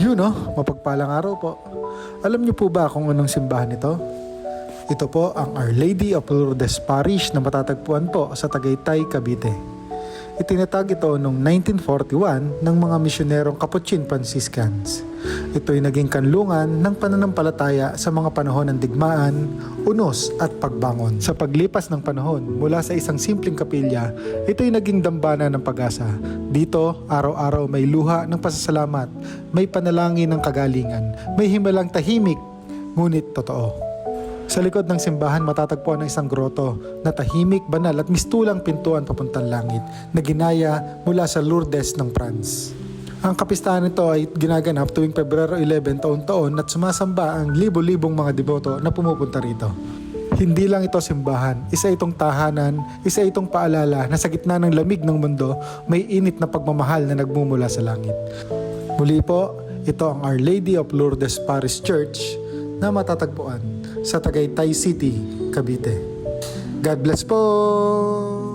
Yun no, mapagpalang araw po. Alam niyo po ba kung anong simbahan ito? Ito po ang Our Lady of Lourdes Parish na matatagpuan po sa Tagaytay, Cavite. Itinatag ito noong 1941 ng mga misyonerong Capuchin Franciscans. Ito ay naging kanlungan ng pananampalataya sa mga panahon ng digmaan, unos at pagbangon. Sa paglipas ng panahon mula sa isang simpleng kapilya, ito ay naging dambana ng pag-asa. Dito, araw-araw may luha ng pasasalamat, may panalangin ng kagalingan, may himalang tahimik, ngunit totoo. Sa likod ng simbahan matatagpuan ang isang groto na tahimik, banal at mistulang pintuan papuntang langit na ginaya mula sa Lourdes ng France. Ang kapistahan nito ay ginaganap tuwing Pebrero 11 taon-taon at sumasamba ang libo-libong mga deboto na pumupunta rito. Hindi lang ito simbahan, isa itong tahanan, isa itong paalala na sa gitna ng lamig ng mundo, may init na pagmamahal na nagmumula sa langit. Muli po, ito ang Our Lady of Lourdes Parish Church na matatagpuan sa Tagaytay City, Cavite. God bless po!